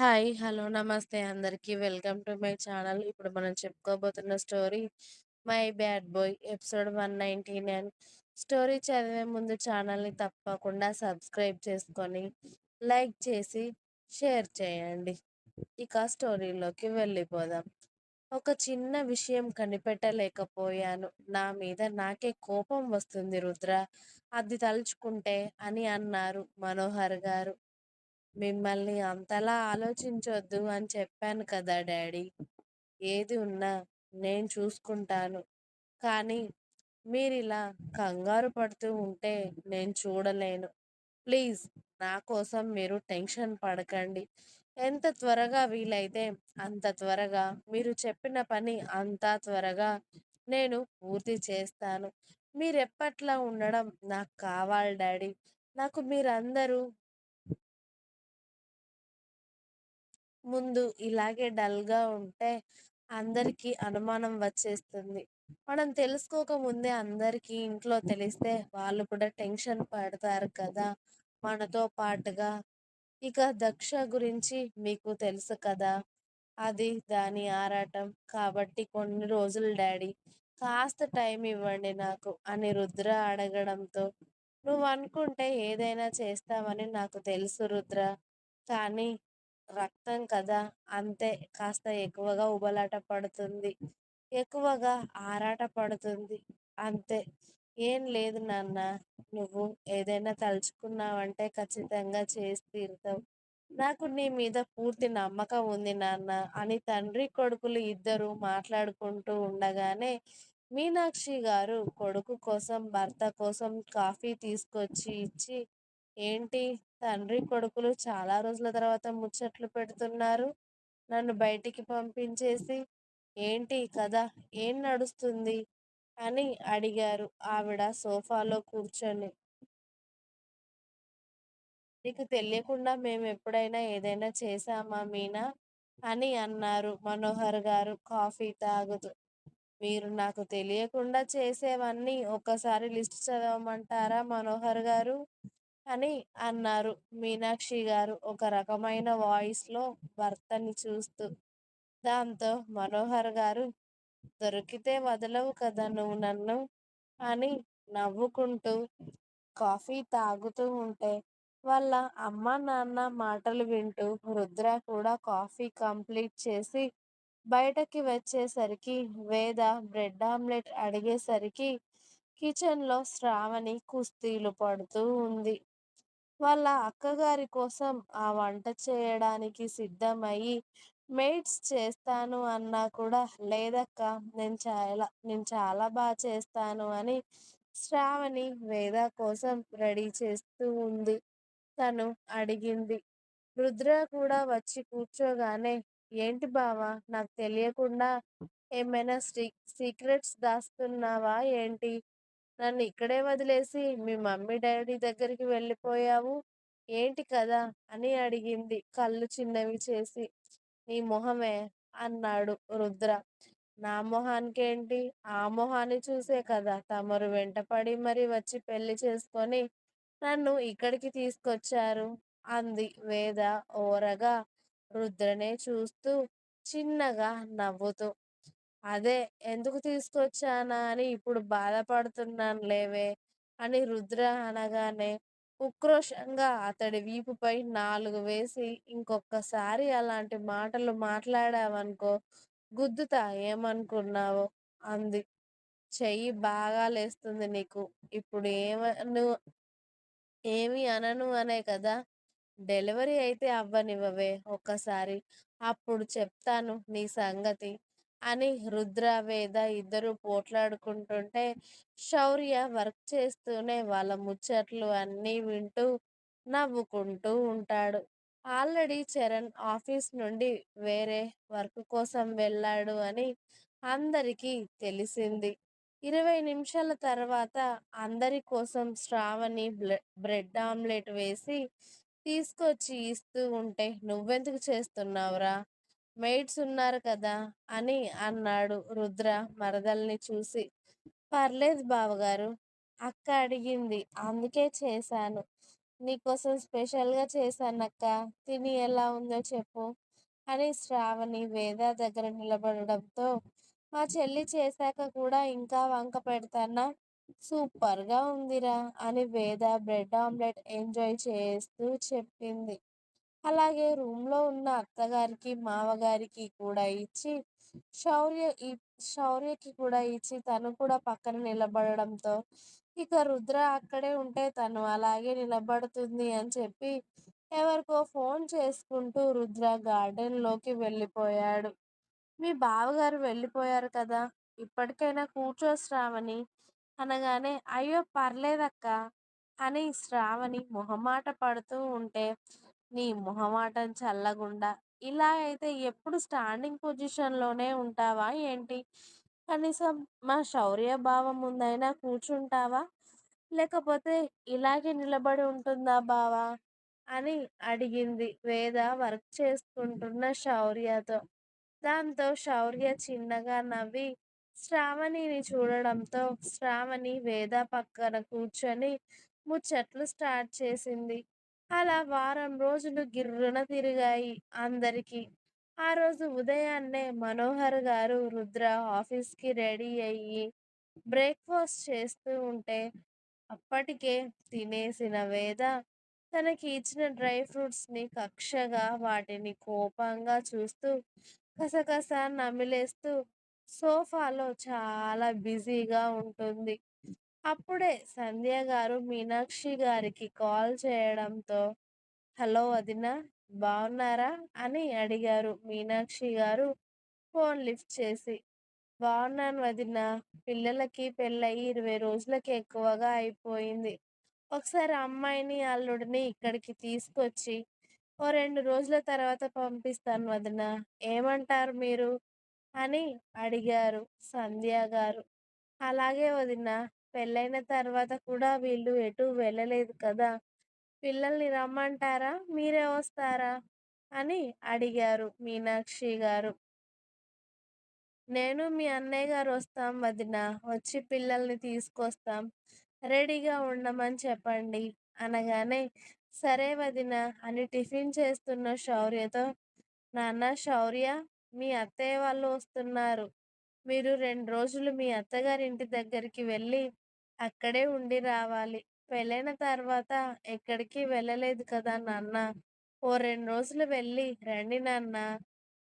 Hi. Hello. నమస్తే అందరికీ welcome to my channel. ఇప్పుడు మనం చెప్పుకోబోతున్న story 'my bad boy' episode 199. Story చదివే ముందు ఛానల్‌ని తప్పకుండా సబ్స్క్రైబ్ చేసుకొని, లైక్ చేసి, షేర్ చేయండి. ఇక స్టోరీలోకి వెళ్ళిపోదాం. ఒక చిన్న విషయం కనిపెట్టలేకపోయాను. నా మీద నాకే కోపం వస్తుంది రుద్ర. అది తలుచుకుంటే అని అన్నారు మనోహర్ గారు. మిమ్మల్ని అంతలా ఆలోచించొద్దు అని చెప్పాను కదా డాడీ. ఏది ఉన్నా నేను చూసుకుంటాను. కానీ మీరిలా కంగారు పడుతూ ఉంటే నేను చూడలేను. ప్లీజ్ నా కోసం మీరు టెన్షన్ పడకండి. ఎంత త్వరగా వీలైతే అంత త్వరగా మీరు చెప్పిన పని అంత త్వరగా నేను పూర్తి చేస్తాను. మీరెప్పట్లా ఉండడం నాకు కావాలి డాడీ. నాకు మీరందరూ ముందు ఇలాగే డల్‌గా ఉంటే అందరికీ అనుమానం వచ్చేస్తుంది. మనం తెలుసుకోక ముందే అందరికీ ఇంట్లో తెలిస్తే వాళ్ళు కూడా టెన్షన్ పడతారు కదా మనతో పాటుగా. ఇక దక్ష గురించి మీకు తెలుసు కదా! అది దాని ఆరాటం. కాబట్టి కొన్ని రోజులు డాడీ. కాస్త టైం ఇవ్వండి నాకు అని రుద్ర అడగడంతో నువ్వు అనుకుంటే ఏదైనా చేస్తావని నాకు తెలుసు రుద్ర. కానీ రక్తం కదా అంతే కాస్త ఎక్కువగా ఉబలాట పడుతుంది. ఎక్కువగా ఆరాట పడుతుంది. అంతే. ఏం లేదు నాన్నా. నువ్వు ఏదైనా తలుచుకున్నావంటే ఖచ్చితంగా చేసి తీరుతావు. నాకు నీ మీద పూర్తి నమ్మకం ఉంది నాన్న అని తండ్రి కొడుకులు ఇద్దరూ మాట్లాడుకుంటూ ఉండగానే మీనాక్షి గారు కొడుకు కోసం, భర్త కోసం కాఫీ తీసుకొచ్చి ఇచ్చి ఏంటి తండ్రి కొడుకులు చాలా రోజుల తర్వాత ముచ్చట్లు పెడుతున్నారు నన్ను బయటికి పంపించేసి. ఏంటి కదా ఏం నడుస్తుంది? అని అడిగారు ఆవిడ సోఫాలో కూర్చొని. నీకు తెలియకుండా మేము ఎప్పుడైనా ఏదైనా చేశామా మీనా? అని అన్నారు మనోహర్ గారు కాఫీ తాగుతూ. మీరు నాకు తెలియకుండా చేసేవన్నీ ఒక్కసారి లిస్ట్ చదవమంటారా మనోహర్ గారు? అని అన్నారు మీనాక్షి గారు ఒక రకమైన వాయిస్లో భర్తని చూస్తూ. దాంతో మనోహర్ గారు దొరికితే వదలవు కదా నువ్వు నన్ను? అని నవ్వుకుంటూ కాఫీ తాగుతూ ఉంటే వాళ్ళ అమ్మ నాన్న మాటలు వింటూ రుద్ర కూడా కాఫీ కంప్లీట్ చేసి బయటకి వచ్చేసరికి వేద బ్రెడ్ ఆమ్లెట్ అడిగేసరికి కిచెన్లో శ్రావణి కుస్తీలు పడుతూ ఉంది. వాళ్ళ అక్కగారి కోసం ఆ వంట చేయడానికి సిద్ధమయ్యి మెయిడ్స్ చేస్తాను అన్నా కూడా లేదక్కా నేను చాలా నేను చాలా బాగా చేస్తాను అని శ్రావణి వేద కోసం రెడీ చేస్తూ ఉంది. తను అడిగింది. రుద్ర కూడా వచ్చి కూర్చోగానే ఏంటి బావా నాకు తెలియకుండా ఏమైనా సీక్రెట్స్ దాస్తున్నావా ఏంటి? నన్ను ఇక్కడే వదిలేసి మీ మమ్మీ డాడీ దగ్గరికి వెళ్ళిపోయావు. ఏంటి కదా అని అడిగింది కళ్ళు చిన్నవి చేసి. నీ మొహమే అన్నాడు రుద్ర. నా మొహానికేంటి? ఆ మొహాన్ని చూసే కదా తమరు వెంటపడి మరి వచ్చి పెళ్ళి చేసుకొని నన్ను ఇక్కడికి తీసుకొచ్చారు అంది వేద ఓరగా రుద్రనే చూస్తూ చిన్నగా నవ్వుతూ. అదే ఎందుకు తీసుకొచ్చానా అని ఇప్పుడు బాధపడుతున్నాను లేవే అని రుద్ర అనగానే ఉక్రోషంగా అతడి వీపుపై నాలుగు వేసి ఇంకొకసారి అలాంటి మాటలు మాట్లాడావనుకో గుద్దుతా ఏమనుకున్నావో అంది. చెయ్యి బాగా లేస్తుంది నీకు. ఇప్పుడు ఏమను ఏమీ అనను అనే కదా! డెలివరీ అయితే అవ్వనివ్వవే ఒక్కసారి. అప్పుడు చెప్తాను నీ సంగతి అని రుద్ర, వేద ఇద్దరూ పోట్లాడుకుంటుంటే శౌర్య వర్క్ చేస్తూనే వాళ్ళ ముచ్చట్లు అన్నీ వింటూ నవ్వుకుంటూ ఉంటాడు. ఆల్రెడీ చరణ్ ఆఫీస్ నుండి వేరే వర్క్ కోసం వెళ్ళాడు అని అందరికీ తెలిసింది. ఇరవై నిమిషాల తర్వాత అందరి కోసం శ్రావణి బ్లె బ్రెడ్ ఆమ్లెట్ వేసి తీసుకొచ్చి ఇస్తూ ఉంటే నువ్వెందుకు చేస్తున్నావురా? మెయిడ్స్ ఉన్నారు కదా అని అన్నాడు రుద్ర మరదల్ని చూసి. పర్లేదు బావగారు అక్క అడిగింది అందుకే చేశాను. నీకోసం స్పెషల్‌గా చేశానక్క. తిని ఎలా ఉందో చెప్పు" అని శ్రావణి వేద దగ్గర నిలబడడంతో, "మా చెల్లి చేశాక కూడా ఇంకా వంక పెడతానా? సూపర్‌గా ఉందిరా" అని వేద బ్రెడ్ ఆమ్లెట్ ఎంజాయ్ చేస్తూ చెప్పింది. అలాగే రూమ్‌లో ఉన్న అత్తగారికి, మావగారికి కూడా ఇచ్చి, శౌర్య శౌర్యకి కూడా ఇచ్చి తను కూడా పక్కన నిలబడడంతో, ఇక రుద్ర అక్కడే ఉంటే తను అలాగే నిలబడుతుంది అని చెప్పి, ఎవరికో ఫోన్ చేసుకుంటూ రుద్ర గార్డెన్‌లోకి వెళ్ళిపోయాడు. "మీ బావగారు వెళ్ళిపోయారు కదా! ఇప్పటికైనా కూర్చో శ్రావణి" అనగానే, "అయ్యో పర్లేదక్కా" అని శ్రావణి మొహమాట పడుతూ ఉంటే, "నీ మొహమాటం చల్లగుండా, ఇలా అయితే ఎప్పుడు స్టాండింగ్ పొజిషన్‌లోనే ఉంటావా ఏంటి? కనీసం మా శౌర్య భావం ముందైనా కూర్చుంటావా? లేకపోతే ఇలాగే నిలబడి ఉంటుందా బావా" అని అడిగింది వేద వర్క్ చేసుకుంటున్న శౌర్యతో. దాంతో శౌర్య చిన్నగా నవ్వి శ్రావణిని చూడడంతో, శ్రావణి వేద పక్కన కూర్చొని ముచ్చట్లు స్టార్ట్ చేసింది. అలా వారం రోజులు గిర్రున తిరిగాయి అందరికీ. ఆ రోజు ఉదయాన్నే మనోహర్ గారు రుద్ర ఆఫీస్‌కి రెడీ అయ్యి బ్రేక్‌ఫాస్ట్ చేస్తూ ఉంటే, అప్పటికే తినేసిన వేద తనకి ఇచ్చిన డ్రై ఫ్రూట్స్‌ని కక్షగా వాటిని కోపంగా చూస్తూ, కసకస నమిలేస్తూ సోఫాలో చాలా బిజీగా ఉంటుంది. అప్పుడే సంధ్య గారు మీనాక్షి గారికి కాల్ చేయడంతో, "హలో వదినా, బాగున్నారా అని అడిగారు మీనాక్షి గారు ఫోన్ లిఫ్ట్ చేసి. బాగున్నాను వదినా. పిల్లలకి పెళ్ళయి ఇరవై రోజులకి ఎక్కువగా అయిపోయింది. ఒకసారి అమ్మాయిని, అల్లుడిని ఇక్కడికి తీసుకొచ్చి, ఓ రెండు రోజుల తర్వాత పంపిస్తాను వదిన ఏమంటారు మీరు" అని అడిగారు సంధ్య గారు. "అలాగే వదినా. పెళ్ళైన తర్వాత కూడా వీళ్ళు ఎటూ వెళ్ళలేదు కదా! పిల్లల్ని రమ్మంటారా? మీరే వస్తారా?" అని అడిగారు మీనాక్షి గారు. "నేను మీ అన్నయ్య గారు వస్తాం వదినా. వచ్చి పిల్లల్ని తీసుకొస్తాం. రెడీగా ఉండమని చెప్పండి" అనగానే, "సరే వదినా" అని టిఫిన్ చేస్తున్న శౌర్యతో, నాన్న శౌర్య, మీ అత్తయ్య వాళ్ళు వస్తున్నారు. మీరు రెండు రోజులు మీ అత్తగారి ఇంటి దగ్గరికి వెళ్ళి, అక్కడే ఉండి రావాలి. పెళ్ళైన తర్వాత ఎక్కడికి వెళ్ళలేదు కదా నాన్న ఓ రెండు రోజులు వెళ్ళి రండి నాన్న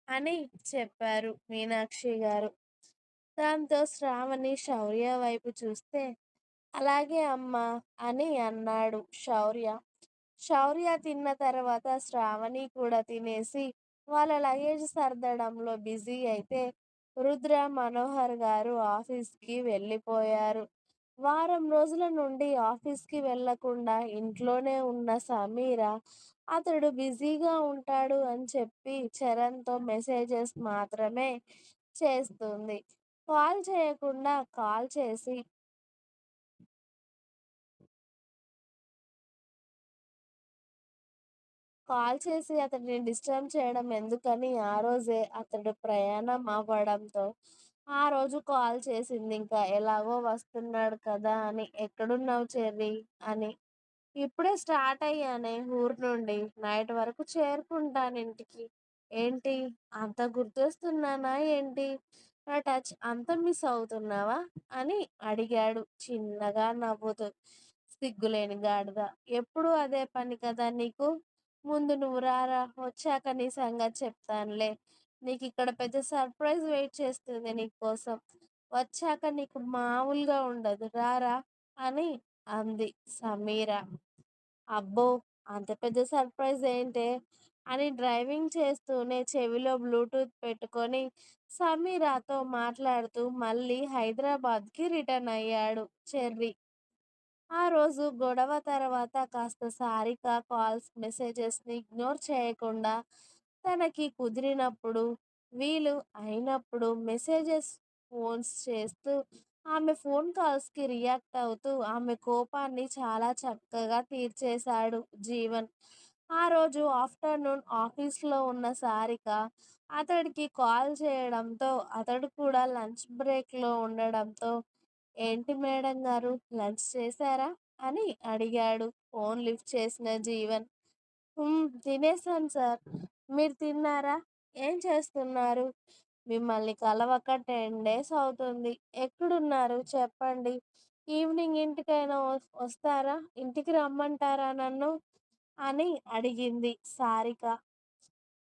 అని చెప్పారు మీనాక్షి గారు. దాంతో శ్రావణి శౌర్య వైపు చూస్తే, "అలాగే అమ్మా" అని అన్నాడు శౌర్య. శౌర్య తిన్న తర్వాత శ్రావణి కూడా తినేసి, వాళ్ళ లగేజ్ సర్దడంలో బిజీ అయితే, రుద్ర, మనోహర్ గారు ఆఫీస్‌కి వెళ్ళిపోయారు. వారం రోజుల నుండి ఆఫీస్‌కి వెళ్ళకుండా ఇంట్లోనే ఉన్న సమీర, అతడు బిజీగా ఉంటాడు అని చెప్పి చరణ్‌తో మెసేజెస్ మాత్రమే చేస్తుంది. కాల్ చేయకుండా కాల్ చేసి కాల్ చేసి అతడిని డిస్టర్బ్ చేయడం ఎందుకని ఆ రోజే అతడు ప్రయాణం అవ్వడంతో, ఆ రోజు కాల్ చేసింది ఇంకా ఎలాగో వస్తున్నాడు కదా అని. "ఎక్కడున్నావు చెర్రీ" అని. "ఇప్పుడే స్టార్ట్ అయ్యానే ఊరు నుండి. నైట్ వరకు చేరుకుంటాను ఇంటికి "ఏంటి అంత గుర్తొస్తున్నానా ఏంటి? నా టచ్ అంత మిస్ అవుతున్నావా" అని అడిగాడు చిన్నగా నవ్వుతూ. "సిగ్గులేని గాడిద. ఎప్పుడు అదే పని కదా నీకు. ముందు నువ్వు రారా వచ్చాక నీ సంగతి చెప్తానులే. నీకు ఇక్కడ పెద్ద సర్ప్రైజ్ వెయిట్ చేస్తుంది నీకోసం. వచ్చాక నీకు మామూలుగా ఉండదు రారా" అని అంది సమీర. "అబ్బో అంత పెద్ద సర్ప్రైజ్ ఏంటే" అని డ్రైవింగ్ చేస్తూనే చెవిలో బ్లూటూత్ పెట్టుకొని సమీరతో మాట్లాడుతూ మళ్ళీ హైదరాబాద్‌కి రిటర్న్ అయ్యాడు చెర్రీ. ఆ రోజు గొడవ తర్వాత కాస్త సారిక కాల్స్, మెసేజెస్‌ని ఇగ్నోర్ చేయకుండా, తనకి కుదిరినప్పుడు, వీలు అయినప్పుడు మెసేజెస్, ఫోన్స్ చేస్తూ, ఆమె ఫోన్ కాల్స్‌కి రియాక్ట్ అవుతూ ఆమె కోపాన్ని చాలా చక్కగా తీర్చేశాడు జీవన్. ఆ రోజు ఆఫ్టర్‌నూన్ ఆఫీస్‌లో ఉన్న సారిక అతడికి కాల్ చేయడంతో, అతడు కూడా లంచ్ బ్రేక్‌లో ఉండడంతో, "ఏంటి మేడం గారు లంచ్ చేశారా" అని అడిగాడు ఫోన్ లిఫ్ట్ చేసిన జీవన్. హ్మ్. తినేసాను సార్. మీరు తిన్నారా? ఏం చేస్తున్నారు? మిమ్మల్ని కలవక టెన్ డేస్ అవుతుంది. ఎక్కడున్నారు చెప్పండి. ఈవినింగ్ ఇంటికైనా వస్తారా? ఇంటికి రమ్మంటారా నన్ను? అని అడిగింది సారిక.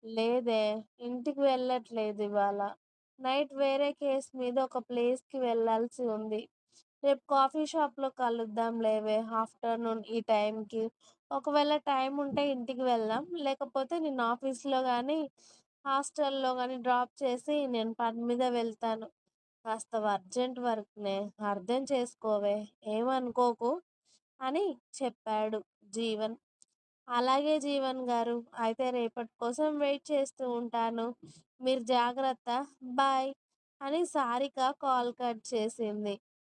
లేదే ఇంటికి వెళ్ళట్లేదు ఇవాళ. నైట్ వేరే కేస్ మీద ఒక ప్లేస్‌కి వెళ్ళాల్సి ఉంది. రేపు కాఫీ షాప్‌లో కలుద్దాం లేవే ఆఫ్టర్‌నూన్ ఈ టైంకి. ఒకవేళ టైం ఉంటే ఇంటికి వెళ్దాం. లేకపోతే నేను ఆఫీస్‌లో కానీ హాస్టల్‌లో కానీ డ్రాప్ చేసి నేను పని మీద వెళ్తాను. కాస్త అర్జెంట్ వర్క్‌నే అర్థం చేసుకోవే ఏమనుకోకు అని చెప్పాడు జీవన్. అలాగే జీవన్ గారు. అయితే రేపటి కోసం వెయిట్ చేస్తూ ఉంటాను. మీరు జాగ్రత్త. బాయ్ అని సారిక కాల్ కట్ చేసింది.